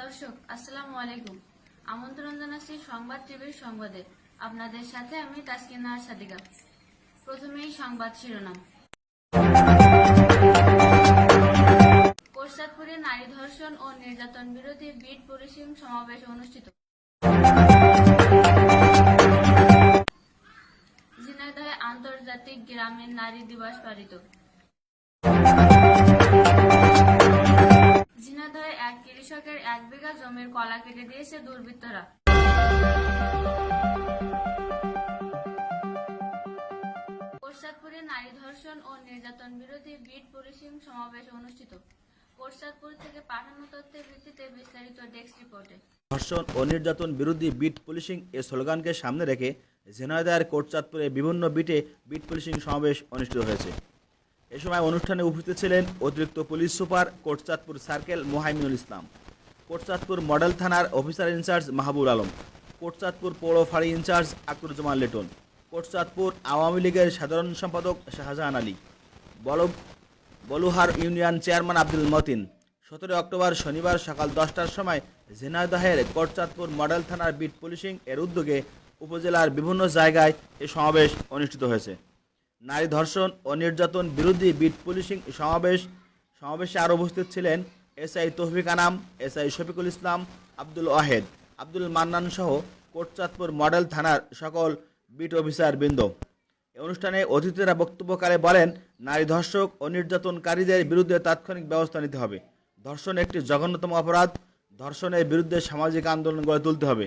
দর্শক, আসসালামু আলাইকুম। আমন্ত্রণ জানাচ্ছি সংবাদ টিভির সংবাদে। আপনাদের সাথে আমি তাসকিন সাদিকা। প্রথমেই সংবাদ শিরোনাম। কোরসাদপুরে নারী ধর্ষণ ও নির্যাতন বিরোধী বিট পরিসীম সমাবেশ অনুষ্ঠিত। ঝিনাইদহে আন্তর্জাতিক গ্রামীণ নারী দিবস পালিত। এক বিঘা জমির কলা কেটে দিয়েছে দুর্বৃত্তরা। কোরসাদপুরে নারী ধর্ষণ ও নির্যাতন বিরোধী বিট পুলিশিং সমাবেশ অনুষ্ঠিত। কোরসাদপুর থেকে পাঠানো তথ্যের ভিত্তিতে বিস্তারিত ডেস্ক রিপোর্টে। ধর্ষণ ও নির্যাতন বিরোধী বিট পুলিশিং এ স্লোগানকে সামনে রেখে ঝিনাইদহের কোটচাঁদপুরে বিভিন্ন বিটে বিট পুলিশিং সমাবেশ অনুষ্ঠিত হয়েছে। এ সময় অনুষ্ঠানে উপস্থিত ছিলেন অতিরিক্ত police super Kotchandpur circle Mohaiminul Islam. Kotchandpur model থানার অফিসার ইনচার্জ মাহবুল আলম, কোটচাঁদপুর পৌর ফাঁড়ি ইনচার্জ আক্রুজ্জামান লেটন, কোটচাঁদপুর আওয়ামী লীগের সাধারণ সম্পাদক শাহজাহান আলী বল বলুহার ইউনিয়ন চেয়ারম্যান আব্দুল মতিন। সতেরো অক্টোবর শনিবার সকাল দশটার সময় ঝিনাইদহের কোটচাঁদপুর মডেল থানার বিট পুলিশিং এর উদ্যোগে উপজেলার বিভিন্ন জায়গায় এ সমাবেশ অনুষ্ঠিত হয়েছে। নারী ধর্ষণ ও নির্যাতন বিরোধী বিট পুলিশিং সমাবেশ সমাবেশে আরও উপস্থিত ছিলেন এসআই তৌফিক আনাম, এসআই শফিকুল ইসলাম, আব্দুল ওয়াহেদ, আব্দুল মান্নান সহ কোটচাঁদপুর মডেল থানার সকল বিট অফিসার বৃন্দ। এ অনুষ্ঠানে অতিথিরা বক্তব্যকালে বলেন, নারী ধর্ষক ও নির্যাতনকারীদের বিরুদ্ধে তাৎক্ষণিক ব্যবস্থা নিতে হবে। ধর্ষণ একটি জঘন্যতম অপরাধ, ধর্ষণের বিরুদ্ধে সামাজিক আন্দোলন গড়ে তুলতে হবে।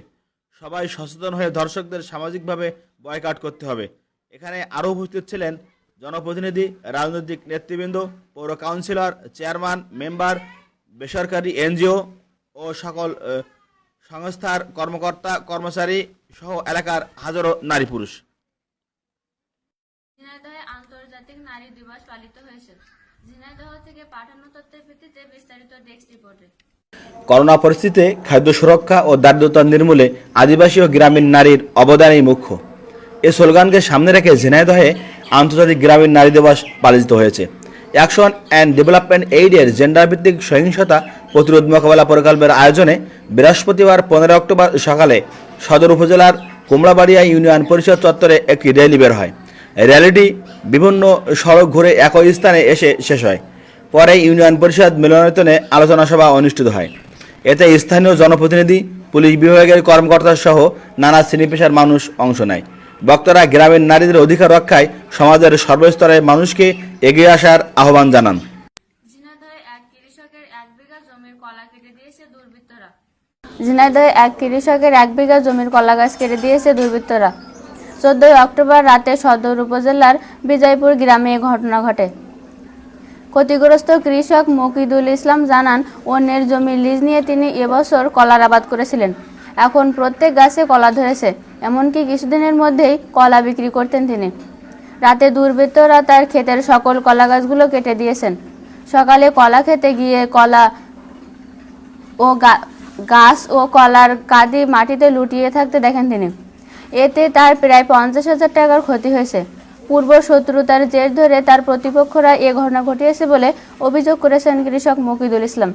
সবাই সচেতন হয়ে ধর্ষকদের সামাজিকভাবে বয়কাট করতে হবে। এখানে আরও উপস্থিত ছিলেন জনপ্রতিনিধি, রাজনৈতিক নেতৃবৃন্দ, পৌর কাউন্সিলর, চেয়ারম্যান, মেম্বার বেসরকারি এনজিও ও সকল সংস্থার কর্মকর্তা কর্মচারী সহ এলাকার হাজারো নারী পুরুষ। ঝিনাইদহে আন্তর্জাতিক নারী দিবস পালিত হয়েছে। ঝিনাইদহ থেকে পাঠানো তথ্যের ভিত্তিতে বিস্তারিত ডেস্ক রিপোর্টে। করোনা পরিস্থিতিতে খাদ্য সুরক্ষা ও দারিদ্রতা নির্মূলে আদিবাসী ও গ্রামীণ নারীর অবদানই মুখ্য। এ স্লোগানকে সামনে রেখে ঝিনাইদহে আন্তর্জাতিক গ্রামীণ নারী দিবস পালিত হয়েছে। অ্যাকশন অ্যান্ড ডেভেলপমেন্ট এইডের জেন্ডার ভিত্তিক সহিংসতা প্রতিরোধ মোকাবেলা প্রকল্পের আয়োজনে বৃহস্পতিবার পনেরো অক্টোবর সকালে সদর উপজেলার কুমড়াবাড়িয়া ইউনিয়ন পরিষদ চত্বরে একটি র্যালি বের হয়। র্যালিটি বিভিন্ন সড়ক ঘুরে একই স্থানে এসে শেষ হয়। পরে ইউনিয়ন পরিষদ মিলনায়তনে আলোচনা সভা অনুষ্ঠিত হয়। এতে স্থানীয় জনপ্রতিনিধি, পুলিশ বিভাগের কর্মকর্তা সহ নানা শ্রেণি পেশার মানুষ অংশ নেয়। বক্তারা গ্রামের নারীদের অধিকার রক্ষায় সমাজের সর্বস্তরের মানুষকে এগিয়ে আসার আহ্বান জানান। ঝিনাইদহে এক কৃষকের এক বিঘা জমির কলা কেটে দিয়েছে দুর্বৃত্তরা। ঝিনাইদহে এক কৃষকের এক বিঘা জমির কলা গাছ কেটে দিয়েছে দুর্বৃত্তরা। চোদ্দই অক্টোবর রাতে সদর উপজেলার বিজয়পুর গ্রামে এ ঘটনা ঘটে। ক্ষতিগ্রস্ত কৃষক মকিদুল ইসলাম জানান অন্যের জমি লিজ নিয়ে তিনি এবছর কলার আবাদ করেছিলেন। এখন প্রত্যেক গাছে কলা ধরেছে। এমনকি কিছুদিনের মধ্যেই কলা বিক্রি করতেন তিনি। রাতে দুর্বৃত্তরা তার ক্ষেতের সকল কলা গাছগুলো কেটে দিয়েছেন। সকালে কলা খেতে গিয়ে কলা ও গাছ ও কলার কাঁদি মাটিতে লুটিয়ে থাকতে দেখেন তিনি। এতে তার প্রায় পঞ্চাশ হাজার টাকার ক্ষতি হয়েছে। পূর্ব শত্রুতার জের ধরে তার প্রতিপক্ষরা এ ঘটনা ঘটিয়েছে বলে অভিযোগ করেছেন কৃষক মকিদুল ইসলাম।